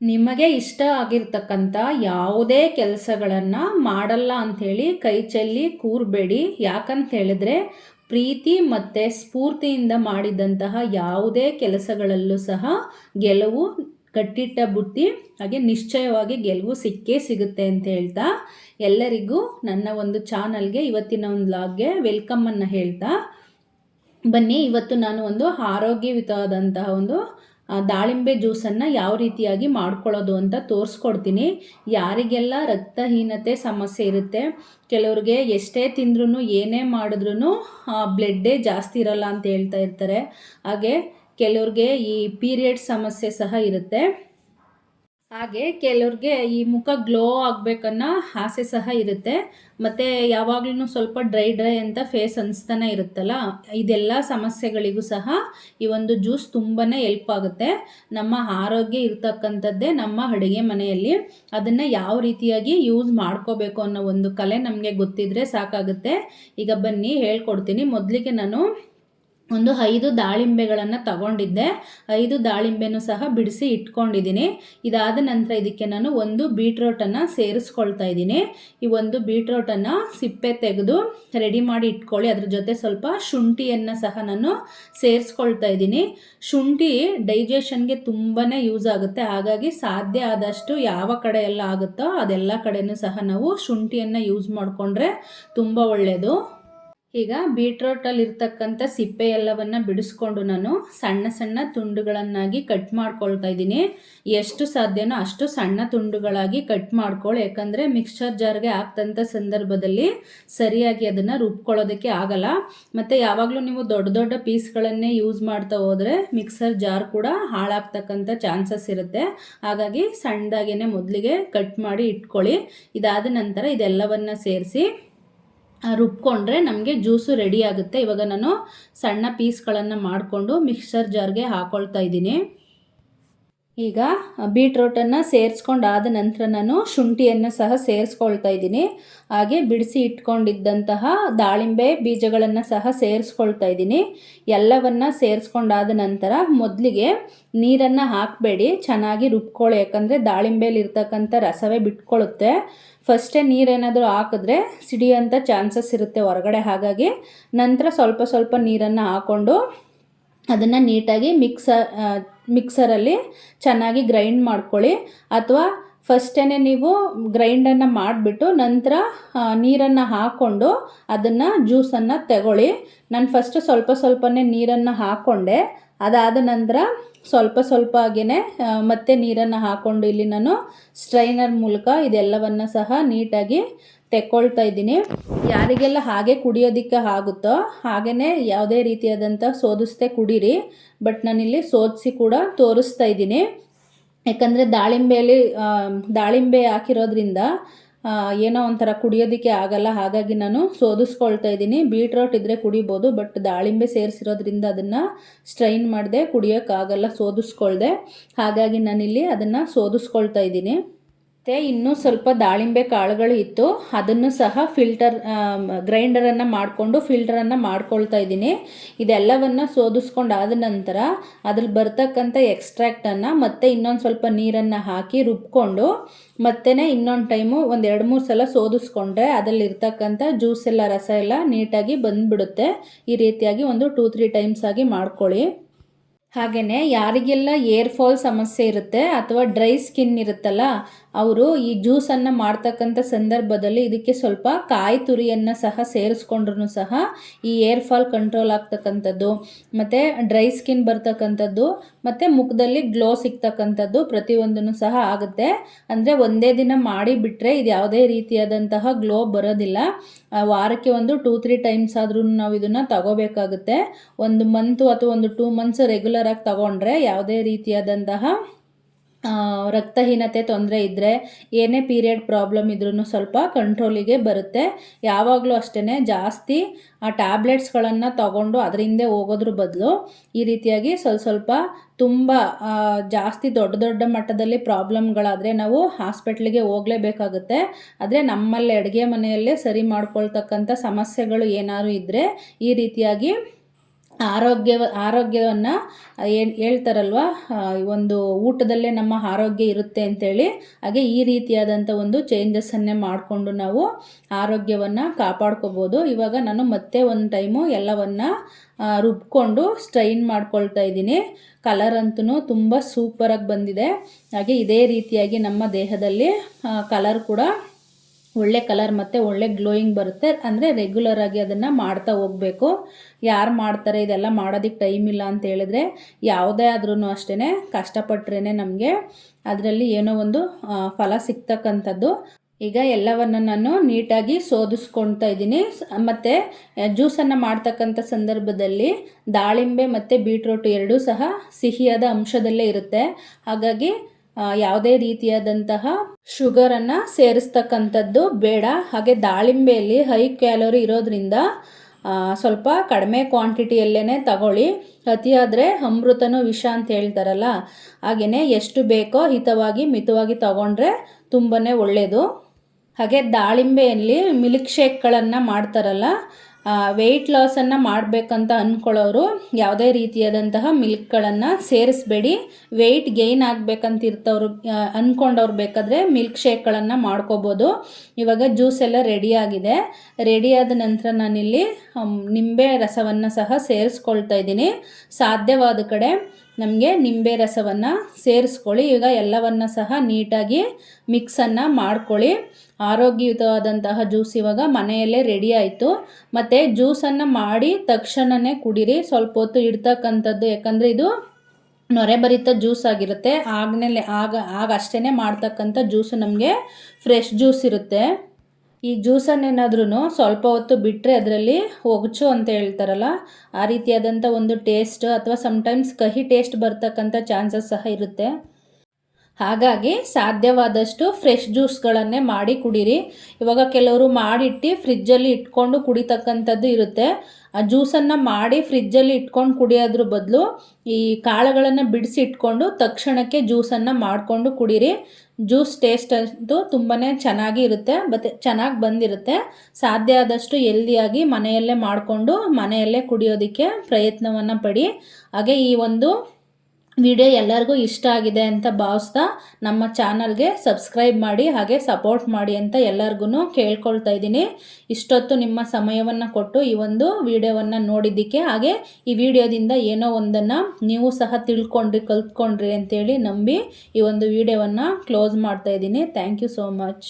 ನಿಮಗೆ ಇಷ್ಟ ಆಗಿರ್ತಕ್ಕಂಥ ಯಾವುದೇ ಕೆಲಸಗಳನ್ನು ಮಾಡಲ್ಲ ಅಂಥೇಳಿ ಕೈ ಚೆಲ್ಲಿ ಕೂರಬೇಡಿ. ಯಾಕಂತ ಹೇಳಿದ್ರೆ ಪ್ರೀತಿ ಮತ್ತು ಸ್ಫೂರ್ತಿಯಿಂದ ಮಾಡಿದಂತಹ ಯಾವುದೇ ಕೆಲಸಗಳಲ್ಲೂ ಸಹ ಗೆಲುವು, ಕಟ್ಟಿಟ್ಟ ಬುತ್ತಿ ಹಾಗೆ ನಿಶ್ಚಯವಾಗಿ ಗೆಲುವು ಸಿಕ್ಕೇ ಸಿಗುತ್ತೆ ಅಂತ ಹೇಳ್ತಾ ಎಲ್ಲರಿಗೂ ನನ್ನ ಒಂದು ಚಾನಲ್ಗೆ ಇವತ್ತಿನ ಒಂದು ಲಾಗ್ಗೆ ವೆಲ್ಕಮ್ಮನ್ನು ಹೇಳ್ತಾ. ಬನ್ನಿ, ಇವತ್ತು ನಾನು ಒಂದು ಆರೋಗ್ಯಯುತವಾದಂತಹ ಒಂದು ದಾಳಿಂಬೆ ಜ್ಯೂಸನ್ನು ಯಾವ ರೀತಿಯಾಗಿ ಮಾಡ್ಕೊಳ್ಳೋದು ಅಂತ ತೋರಿಸ್ಕೊಡ್ತೀನಿ. ಯಾರಿಗೆಲ್ಲ ರಕ್ತಹೀನತೆ ಸಮಸ್ಯೆ ಇರುತ್ತೆ, ಕೆಲವ್ರಿಗೆ ಎಷ್ಟೇ ತಿಂದ್ರೂ ಏನೇ ಮಾಡಿದ್ರೂ ಬ್ಲಡ್ಡೇ ಜಾಸ್ತಿ ಇರಲ್ಲ ಅಂತ ಹೇಳ್ತಾ ಇರ್ತಾರೆ. ಹಾಗೆ, ಕೆಲವ್ರಿಗೆ ಈ ಪೀರಿಯಡ್ ಸಮಸ್ಯೆ ಸಹ ಇರುತ್ತೆ. ಹಾಗೆ ಕೆಲವ್ರಿಗೆ ಈ ಮುಖ ಗ್ಲೋ ಆಗಬೇಕನ್ನೋ ಆಸೆ ಸಹ ಇರುತ್ತೆ. ಮತ್ತು ಯಾವಾಗ್ಲೂ ಸ್ವಲ್ಪ ಡ್ರೈ ಡ್ರೈ ಅಂತ ಫೇಸ್ ಅನಿಸ್ತಾನೆ ಇರುತ್ತಲ್ಲ, ಇದೆಲ್ಲ ಸಮಸ್ಯೆಗಳಿಗೂ ಸಹ ಈ ಒಂದು ಜ್ಯೂಸ್ ತುಂಬಾ ಎಲ್ಪ್ ಆಗುತ್ತೆ. ನಮ್ಮ ಆರೋಗ್ಯ ಇರತಕ್ಕಂಥದ್ದೇ ನಮ್ಮ ಅಡುಗೆ ಮನೆಯಲ್ಲಿ. ಅದನ್ನು ಯಾವ ರೀತಿಯಾಗಿ ಯೂಸ್ ಮಾಡ್ಕೋಬೇಕು ಅನ್ನೋ ಒಂದು ಕಲೆ ನಮಗೆ ಗೊತ್ತಿದ್ರೆ ಸಾಕಾಗುತ್ತೆ. ಈಗ ಬನ್ನಿ ಹೇಳ್ಕೊಡ್ತೀನಿ. ಮೊದಲಿಗೆ ನಾನು ಒಂದು ಐದು ದಾಳಿಂಬೆಗಳನ್ನು ತಗೊಂಡಿದ್ದೆ. ಐದು ದಾಳಿಂಬೆನೂ ಸಹ ಬಿಡಿಸಿ ಇಟ್ಕೊಂಡಿದ್ದೀನಿ. ಇದಾದ ನಂತರ ಇದಕ್ಕೆ ನಾನು ಒಂದು ಬೀಟ್ರೋಟನ್ನು ಸೇರಿಸ್ಕೊಳ್ತಾ ಇದ್ದೀನಿ. ಈ ಒಂದು ಬೀಟ್ರೋಟನ್ನು ಸಿಪ್ಪೆ ತೆಗೆದು ರೆಡಿ ಮಾಡಿ ಇಟ್ಕೊಳ್ಳಿ. ಅದ್ರ ಜೊತೆ ಸ್ವಲ್ಪ ಶುಂಠಿಯನ್ನು ಸಹ ನಾನು ಸೇರಿಸ್ಕೊಳ್ತಾ ಇದ್ದೀನಿ. ಶುಂಠಿ ಡೈಜೆಷನ್ಗೆ ತುಂಬಾ ಯೂಸ್ ಆಗುತ್ತೆ. ಹಾಗಾಗಿ ಸಾಧ್ಯ ಆದಷ್ಟು ಯಾವ ಕಡೆ ಆಗುತ್ತೋ ಅದೆಲ್ಲ ಕಡೆಯೂ ಸಹ ನಾವು ಶುಂಠಿಯನ್ನು ಯೂಸ್ ಮಾಡಿಕೊಂಡ್ರೆ ತುಂಬ ಒಳ್ಳೆಯದು ಈಗ ಬೀಟ್ರೋಟಲ್ಲಿ ಇರ್ತಕ್ಕಂಥ ಸಿಪ್ಪೆ ಎಲ್ಲವನ್ನು ಬಿಡಿಸ್ಕೊಂಡು ನಾನು ಸಣ್ಣ ಸಣ್ಣ ತುಂಡುಗಳನ್ನಾಗಿ ಕಟ್ ಮಾಡ್ಕೊಳ್ತಾ ಇದ್ದೀನಿ. ಎಷ್ಟು ಸಾಧ್ಯನೋ ಅಷ್ಟು ಸಣ್ಣ ತುಂಡುಗಳಾಗಿ ಕಟ್ ಮಾಡ್ಕೊಳ್ಳಿ ಯಾಕಂದರೆ ಮಿಕ್ಸ್ಚರ್ ಜಾರ್ಗೆ ಹಾಕ್ತಂಥ ಸಂದರ್ಭದಲ್ಲಿ ಸರಿಯಾಗಿ ಅದನ್ನು ರುಬ್ಕೊಳ್ಳೋದಕ್ಕೆ ಆಗಲ್ಲ. ಮತ್ತು ಯಾವಾಗಲೂ ನೀವು ದೊಡ್ಡ ದೊಡ್ಡ ಪೀಸ್ಗಳನ್ನೇ ಯೂಸ್ ಮಾಡ್ತಾ ಹೋದರೆ ಮಿಕ್ಸರ್ ಜಾರ್ ಕೂಡ ಹಾಳಾಗ್ತಕ್ಕಂಥ ಚಾನ್ಸಸ್ ಇರುತ್ತೆ. ಹಾಗಾಗಿ ಸಣ್ಣದಾಗೇ ಮೊದಲಿಗೆ ಕಟ್ ಮಾಡಿ ಇಟ್ಕೊಳ್ಳಿ. ಇದಾದ ನಂತರ ಇದೆಲ್ಲವನ್ನು ಸೇರಿಸಿ ರುಬ್ಕೊಂಡ್ರೆ ನಮಗೆ ಜ್ಯೂಸು ರೆಡಿ ಆಗುತ್ತೆ. ಇವಾಗ ನಾನು ಸಣ್ಣ ಪೀಸ್ಗಳನ್ನು ಮಾಡಿಕೊಂಡು ಮಿಕ್ಸರ್ ಜಾರ್ಗೆ ಹಾಕ್ಕೊಳ್ತಾ ಇದ್ದೀನಿ. ಈಗ ಬೀಟ್ರೋಟನ್ನು ಸೇರಿಸ್ಕೊಂಡಾದ ನಂತರ ನಾನು ಶುಂಠಿಯನ್ನು ಸಹ ಸೇರಿಸ್ಕೊಳ್ತಾ ಇದ್ದೀನಿ. ಹಾಗೆ ಬಿಡಿಸಿ ಇಟ್ಕೊಂಡಿದ್ದಂತಹ ದಾಳಿಂಬೆ ಬೀಜಗಳನ್ನು ಸಹ ಸೇರಿಸ್ಕೊಳ್ತಾ ಇದ್ದೀನಿ. ಎಲ್ಲವನ್ನು ಸೇರಿಸ್ಕೊಂಡಾದ ನಂತರ ಮೊದಲಿಗೆ ನೀರನ್ನು ಹಾಕಬೇಡಿ. ಚೆನ್ನಾಗಿ ರುಬ್ಕೊಳ್ಳಿ. ಯಾಕಂದರೆ ದಾಳಿಂಬೆಲಿರ್ತಕ್ಕಂಥ ರಸವೇ ಬಿಟ್ಕೊಳ್ಳುತ್ತೆ ಫಸ್ಟೇ ನೀರೇನಾದರೂ ಹಾಕಿದ್ರೆ ಸಿಡಿಯೋಂಥ ಚಾನ್ಸಸ್ ಇರುತ್ತೆ ಹೊರಗಡೆ. ಹಾಗಾಗಿ ನಂತರ ಸ್ವಲ್ಪ ಸ್ವಲ್ಪ ನೀರನ್ನು ಹಾಕ್ಕೊಂಡು ಅದನ್ನು ನೀಟಾಗಿ ಮಿಕ್ಸರ್ ಮಿಕ್ಸರಲ್ಲಿ ಚೆನ್ನಾಗಿ ಗ್ರೈಂಡ್ ಮಾಡ್ಕೊಳ್ಳಿ. ಅಥವಾ ಫಸ್ಟೇ ನೀವು ಗ್ರೈಂಡನ್ನು ಮಾಡಿಬಿಟ್ಟು ನಂತರ ನೀರನ್ನು ಹಾಕ್ಕೊಂಡು ಅದನ್ನು ಜ್ಯೂಸನ್ನು ತಗೊಳ್ಳಿ. ನಾನು ಫಸ್ಟು ಸ್ವಲ್ಪ ಸ್ವಲ್ಪನೇ ನೀರನ್ನು ಹಾಕ್ಕೊಂಡೆ. ಅದಾದ ನಂತರ ಸ್ವಲ್ಪ ಸ್ವಲ್ಪ ಆಗಿಯೇ ಮತ್ತೆ ನೀರನ್ನು ಹಾಕ್ಕೊಂಡು ಇಲ್ಲಿ ನಾನು ಸ್ಟ್ರೈನರ್ ಮೂಲಕ ಇದೆಲ್ಲವನ್ನು ಸಹ ನೀಟಾಗಿ ತೆಕ್ಕೊಳ್ತಾ ಇದ್ದೀನಿ. ಯಾರಿಗೆಲ್ಲ ಹಾಗೆ ಕುಡಿಯೋದಕ್ಕೆ ಆಗುತ್ತೋ ಹಾಗೆಯೇ ಯಾವುದೇ ರೀತಿಯಾದಂಥ ಸೋದಿಸ್ದೆ ಕುಡೀರಿ. ಬಟ್ ನಾನಿಲ್ಲಿ ಸೋದಿಸಿ ಕೂಡ ತೋರಿಸ್ತಾ ಇದ್ದೀನಿ. ಯಾಕಂದರೆ ದಾಳಿಂಬೆಯಲ್ಲಿ ದಾಳಿಂಬೆ ಹಾಕಿರೋದ್ರಿಂದ ಏನೋ ಒಂಥರ ಕುಡಿಯೋದಕ್ಕೆ ಆಗಲ್ಲ. ಹಾಗಾಗಿ ನಾನು ಸೋದಿಸ್ಕೊಳ್ತಾ ಇದ್ದೀನಿ. ಬೀಟ್ರೋಟ್ ಇದ್ದರೆ ಕುಡಿಬೋದು, ಬಟ್ ದಾಳಿಂಬೆ ಸೇರಿಸಿರೋದ್ರಿಂದ ಅದನ್ನು ಸ್ಟ್ರೈನ್ ಮಾಡಿದೆ ಕುಡಿಯೋಕ್ಕಾಗಲ್ಲ, ಸೋದಿಸ್ಕೊಳ್ದೆ. ಹಾಗಾಗಿ ನಾನಿಲ್ಲಿ ಅದನ್ನು ಸೋದಿಸ್ಕೊಳ್ತಾ ಇದ್ದೀನಿ. ಮತ್ತು ಇನ್ನೂ ಸ್ವಲ್ಪ ದಾಳಿಂಬೆ ಕಾಳುಗಳು ಇತ್ತು. ಅದನ್ನು ಸಹ ಫಿಲ್ಟರ್ ಗ್ರೈಂಡರನ್ನು ಮಾಡಿಕೊಂಡು ಫಿಲ್ಟರನ್ನು ಮಾಡ್ಕೊಳ್ತಾ ಇದ್ದೀನಿ. ಇದೆಲ್ಲವನ್ನು ಸೋದಿಸ್ಕೊಂಡಾದ ನಂತರ ಅದ್ರಲ್ಲಿ ಬರ್ತಕ್ಕಂಥ ಎಕ್ಸ್ಟ್ರಾಕ್ಟನ್ನು ಮತ್ತೆ ಇನ್ನೊಂದು ಸ್ವಲ್ಪ ನೀರನ್ನು ಹಾಕಿ ರುಬ್ಕೊಂಡು ಮತ್ತೆ ಇನ್ನೊಂದು ಟೈಮು ಒಂದು ಎರಡು ಮೂರು ಸಲ ಸೋದಿಸ್ಕೊಂಡ್ರೆ ಅದರಲ್ಲಿರ್ತಕ್ಕಂಥ ಜ್ಯೂಸ್ ಎಲ್ಲ, ರಸ ಎಲ್ಲ ನೀಟಾಗಿ ಬಂದುಬಿಡುತ್ತೆ. ಈ ರೀತಿಯಾಗಿ ಒಂದು ಟೂ ತ್ರೀ ಟೈಮ್ಸ್ ಆಗಿ ಮಾಡ್ಕೊಳ್ಳಿ. ಹಾಗೆಯೇ ಯಾರಿಗೆಲ್ಲ ಏರ್ ಫಾಲ್ ಸಮಸ್ಯೆ ಇರುತ್ತೆ ಅಥವಾ ಡ್ರೈ ಸ್ಕಿನ್ ಇರುತ್ತಲ್ಲ ಅವರು ಈ ಜ್ಯೂಸನ್ನು ಮಾಡ್ತಕ್ಕಂಥ ಸಂದರ್ಭದಲ್ಲಿ ಇದಕ್ಕೆ ಸ್ವಲ್ಪ ಕಾಯಿ ತುರಿಯನ್ನು ಸಹ ಸೇರಿಸ್ಕೊಂಡ್ರೂ ಸಹ ಈ ಏರ್ ಫಾಲ್ ಕಂಟ್ರೋಲ್ ಆಗ್ತಕ್ಕಂಥದ್ದು, ಮತ್ತು ಡ್ರೈ ಸ್ಕಿನ್ ಬರ್ತಕ್ಕಂಥದ್ದು, ಮತ್ತು ಮುಖದಲ್ಲಿ ಗ್ಲೋ ಸಿಗ್ತಕ್ಕಂಥದ್ದು ಪ್ರತಿಯೊಂದನ್ನು ಸಹ ಆಗುತ್ತೆ. ಅಂದರೆ ಒಂದೇ ದಿನ ಮಾಡಿ ಬಿಟ್ಟರೆ ಇದು ಯಾವುದೇ ರೀತಿಯಾದಂತಹ ಗ್ಲೋ ಬರೋದಿಲ್ಲ. ವಾರಕ್ಕೆ ಒಂದು ಟೂ, ತ್ರೀ ಟೈಮ್ಸ್ ಆದ್ರೂ ನಾವು ಇದನ್ನು ತಗೋಬೇಕಾಗುತ್ತೆ. ಒಂದು ಮಂತು ಅಥವಾ ಒಂದು ಟೂ ಮಂತ್ಸ್ ರೆಗ್ಯುಲರಾಗಿ ತಗೊಂಡ್ರೆ ಯಾವುದೇ ರೀತಿಯಾದಂತಹ ರಕ್ತಹೀನತೆ ತೊಂದರೆ ಇದ್ದರೆ ಏನೇ ಪೀರಿಯಡ್ ಪ್ರಾಬ್ಲಮ್ ಇದ್ರೂ ಸ್ವಲ್ಪ ಕಂಟ್ರೋಲಿಗೆ ಬರುತ್ತೆ. ಯಾವಾಗಲೂ ಅಷ್ಟೇ ಜಾಸ್ತಿ ಆ ಟ್ಯಾಬ್ಲೆಟ್ಸ್ಗಳನ್ನು ತಗೊಂಡು ಅದರಿಂದ ಹೋಗೋದ್ರ ಬದಲು ಈ ರೀತಿಯಾಗಿ ಸ್ವಲ್ಪ ಸ್ವಲ್ಪ ತುಂಬ ಜಾಸ್ತಿ ದೊಡ್ಡ ದೊಡ್ಡ ಮಟ್ಟದಲ್ಲಿ ಪ್ರಾಬ್ಲಮ್ಗಳಾದರೆ ನಾವು ಹಾಸ್ಪಿಟ್ಲಿಗೆ ಹೋಗಲೇಬೇಕಾಗುತ್ತೆ. ಆದರೆ ನಮ್ಮಲ್ಲಿ ಅಡುಗೆ ಮನೆಯಲ್ಲೇ ಸರಿ ಮಾಡ್ಕೊಳ್ತಕ್ಕಂಥ ಸಮಸ್ಯೆಗಳು ಏನಾದ್ರು ಇದ್ದರೆ ಈ ರೀತಿಯಾಗಿ ಆರೋಗ್ಯ, ಆರೋಗ್ಯವನ್ನು ಹೇಳ್ತಾರಲ್ವ? ಒಂದು ಊಟದಲ್ಲೇ ನಮ್ಮ ಆರೋಗ್ಯ ಇರುತ್ತೆ ಅಂತೇಳಿ ಹಾಗೆ ಈ ರೀತಿಯಾದಂಥ ಒಂದು ಚೇಂಜಸ್ಸನ್ನೇ ಮಾಡಿಕೊಂಡು ನಾವು ಆರೋಗ್ಯವನ್ನು ಕಾಪಾಡ್ಕೋಬೋದು. ಇವಾಗ ನಾನು ಮತ್ತೆ ಒಂದು ಟೈಮು ಎಲ್ಲವನ್ನು ರುಬ್ಕೊಂಡು ಸ್ಟ್ರೈನ್ ಮಾಡ್ಕೊಳ್ತಾ ಇದ್ದೀನಿ. ಕಲರ್ ಅಂತೂ ತುಂಬ ಸೂಪರಾಗಿ ಬಂದಿದೆ. ಹಾಗೆ ಇದೇ ರೀತಿಯಾಗಿ ನಮ್ಮ ದೇಹದಲ್ಲಿ ಕಲರ್ ಕೂಡ ಒಳ್ಳೆ ಕಲರ್ ಮತ್ತು ಒಳ್ಳೆ ಗ್ಲೋಯಿಂಗ್ ಬರುತ್ತೆ. ಅಂದರೆ ರೆಗ್ಯುಲರ್ ಆಗಿ ಅದನ್ನು ಮಾಡ್ತಾ ಹೋಗಬೇಕು. ಯಾರು ಮಾಡ್ತಾರೆ ಇದೆಲ್ಲ ಮಾಡೋದಕ್ಕೆ ಟೈಮ್ ಇಲ್ಲ ಅಂತ ಹೇಳಿದ್ರೆ ಯಾವುದೇ ಆದ್ರೂ ಅಷ್ಟೇ ಕಷ್ಟಪಟ್ರೇ ನಮಗೆ ಅದರಲ್ಲಿ ಏನೋ ಒಂದು ಫಲ ಸಿಗ್ತಕ್ಕಂಥದ್ದು ಈಗ ಎಲ್ಲವನ್ನು ನಾನು ನೀಟಾಗಿ ಸೋದಿಸ್ಕೊಳ್ತಾ ಇದ್ದೀನಿ. ಮತ್ತು ಜ್ಯೂಸನ್ನು ಮಾಡ್ತಕ್ಕಂಥ ಸಂದರ್ಭದಲ್ಲಿ ದಾಳಿಂಬೆ ಮತ್ತು ಬೀಟ್ರೋಟ್ ಎರಡೂ ಸಹ ಸಿಹಿಯಾದ ಅಂಶದಲ್ಲೇ ಇರುತ್ತೆ. ಹಾಗಾಗಿ ಯಾವುದೇ ರೀತಿಯಾದಂತಹ ಶುಗರನ್ನು ಸೇರಿಸ್ತಕ್ಕಂಥದ್ದು ಬೇಡ. ಹಾಗೆ ದಾಳಿಂಬೆಯಲ್ಲಿ ಹೈ ಕ್ಯಾಲೋರಿ ಇರೋದ್ರಿಂದ ಸ್ವಲ್ಪ ಕಡಿಮೆ ಕ್ವಾಂಟಿಟಿಯಲ್ಲೇ ತಗೊಳ್ಳಿ. ಅತಿಯಾದರೆ ಅಮೃತನೂ ವಿಷ ಅಂತ ಹೇಳ್ತಾರಲ್ಲ ಹಾಗೆಯೇ ಎಷ್ಟು ಬೇಕೋ ಹಿತವಾಗಿ ಮಿತವಾಗಿ ತಗೊಂಡ್ರೆ ತುಂಬಾ ಒಳ್ಳೆಯದು ಹಾಗೆ ದಾಳಿಂಬೆಯಲ್ಲಿ ಮಿಲ್ಕ್ ಶೇಕ್ಗಳನ್ನು ಮಾಡ್ತಾರಲ್ಲ ವೆಯ್ಟ್ ಲಾಸನ್ನು ಮಾಡಬೇಕಂತ ಅಂದ್ಕೊಳ್ಳೋರು ಯಾವುದೇ ರೀತಿಯಾದಂತಹ ಮಿಲ್ಕ್ಗಳನ್ನು ಸೇರಿಸ್ಬೇಡಿ. ವೆಯ್ಟ್ ಗೇಯ್ನ್ ಆಗಬೇಕಂತ ಇರ್ತವ್ರು ಆ, ಅಂದ್ಕೊಂಡವ್ರು ಬೇಕಾದರೆ ಮಿಲ್ಕ್ ಶೇಕ್ಗಳನ್ನು ಮಾಡ್ಕೋಬೋದು. ಇವಾಗ ಜ್ಯೂಸ್ ಎಲ್ಲ ರೆಡಿಯಾಗಿದೆ ರೆಡಿಯಾದ ನಂತರ ನಾನಿಲ್ಲಿ ನಿಂಬೆ ರಸವನ್ನು ಸಹ ಸೇರಿಸ್ಕೊಳ್ತಾ ಇದ್ದೀನಿ. ಸಾಧ್ಯವಾದ ಕಡೆ ನಮಗೆ ನಿಂಬೆ ರಸವನ್ನು ಸೇರಿಸ್ಕೊಳ್ಳಿ. ಈಗ ಎಲ್ಲವನ್ನು ಸಹ ನೀಟಾಗಿ ಮಿಕ್ಸನ್ನು ಮಾಡ್ಕೊಳ್ಳಿ. ಆರೋಗ್ಯಯುತವಾದಂತಹ ಜ್ಯೂಸ್ ಇವಾಗ ಮನೆಯಲ್ಲೇ ರೆಡಿ ಆಯಿತು. ಮತ್ತು ಜ್ಯೂಸನ್ನು ಮಾಡಿ ತಕ್ಷಣವೇ ಕುಡೀರಿ. ಸ್ವಲ್ಪ ಹೊತ್ತು ಇಡ್ತಕ್ಕಂಥದ್ದು ಯಾಕಂದರೆ ಇದು ನೊರೆಭರಿತ ಜ್ಯೂಸ್ ಆಗಿರುತ್ತೆ. ಆಮೇಲೆ ಆಗ ಆಗ ಅಷ್ಟೇ ಮಾಡ್ತಕ್ಕಂಥ ಜ್ಯೂಸು ನಮಗೆ ಫ್ರೆಶ್ ಜ್ಯೂಸ್ ಇರುತ್ತೆ. ಈ ಜ್ಯೂಸನ್ನೇನಾದ್ರೂ ಸ್ವಲ್ಪ ಹೊತ್ತು ಬಿಟ್ಟರೆ ಅದರಲ್ಲಿ ಒಗಚು ಅಂತ ಹೇಳ್ತಾರಲ್ಲ, ಆ ರೀತಿಯಾದಂಥ ಒಂದು ಟೇಸ್ಟ್ ಅಥವಾ ಸಮ್ಟೈಮ್ಸ್ ಕಹಿ ಟೇಸ್ಟ್ ಬರ್ತಕ್ಕಂಥ ಚಾನ್ಸಸ್ ಸಹ ಇರುತ್ತೆ. ಹಾಗಾಗಿ ಸಾಧ್ಯವಾದಷ್ಟು ಫ್ರೆಶ್ ಜ್ಯೂಸ್ಗಳನ್ನೇ ಮಾಡಿ ಕುಡೀರಿ. ಇವಾಗ ಕೆಲವರು ಮಾಡಿಟ್ಟು ಫ್ರಿಜ್ಜಲ್ಲಿ ಇಟ್ಕೊಂಡು ಕುಡಿತಕ್ಕಂಥದ್ದು ಇರುತ್ತೆ. ಆ ಜ್ಯೂಸನ್ನು ಮಾಡಿ ಫ್ರಿಜ್ಜಲ್ಲಿ ಇಟ್ಕೊಂಡು ಕುಡಿಯೋದ್ರ ಬದಲು ಈ ಕಾಳುಗಳನ್ನು ಬಿಡಿಸಿ ಇಟ್ಕೊಂಡು ತಕ್ಷಣಕ್ಕೆ ಜ್ಯೂಸನ್ನು ಮಾಡಿಕೊಂಡು ಕುಡೀರಿ. ಜ್ಯೂಸ್ ಟೇಸ್ಟ್ ಅಂತೂ ತುಂಬಾ ಚೆನ್ನಾಗಿ ಇರುತ್ತೆ, ಮತ್ತು ಚೆನ್ನಾಗಿ ಬಂದಿರುತ್ತೆ. ಸಾಧ್ಯ ಆದಷ್ಟು ಎಲ್ದಿಯಾಗಿ ಮನೆಯಲ್ಲೇ ಮಾಡಿಕೊಂಡು ಮನೆಯಲ್ಲೇ ಕುಡಿಯೋದಕ್ಕೆ ಪ್ರಯತ್ನವನ್ನು ಪಡಿ. ಹಾಗೆ ಈ ಒಂದು ವಿಡಿಯೋ ಎಲ್ಲರಿಗೂ ಇಷ್ಟ ಆಗಿದೆ ಅಂತ ಭಾವಿಸ್ತಾ ನಮ್ಮ ಚಾನಲ್ಗೆ ಸಬ್ಸ್ಕ್ರೈಬ್ ಮಾಡಿ ಹಾಗೆ ಸಪೋರ್ಟ್ ಮಾಡಿ ಅಂತ ಎಲ್ಲರಿಗೂ ಕೇಳ್ಕೊಳ್ತಾ ಇದ್ದೀನಿ. ಇಷ್ಟೊತ್ತು ನಿಮ್ಮ ಸಮಯವನ್ನು ಕೊಟ್ಟು ಈ ಒಂದು ವಿಡಿಯೋವನ್ನು ನೋಡಿದ್ದಕ್ಕೆ ಹಾಗೆ ಈ ವಿಡಿಯೋದಿಂದ ಏನೋ ಒಂದನ್ನು ನೀವು ಸಹ ತಿಳ್ಕೊಂಡ್ರಿ, ಕಲ್ತ್ಕೊಂಡ್ರಿ ಅಂತೇಳಿ ನಂಬಿ ಈ ಒಂದು ವಿಡಿಯೋವನ್ನು ಕ್ಲೋಸ್ ಮಾಡ್ತಾ ಇದ್ದೀನಿ. Thank you so much.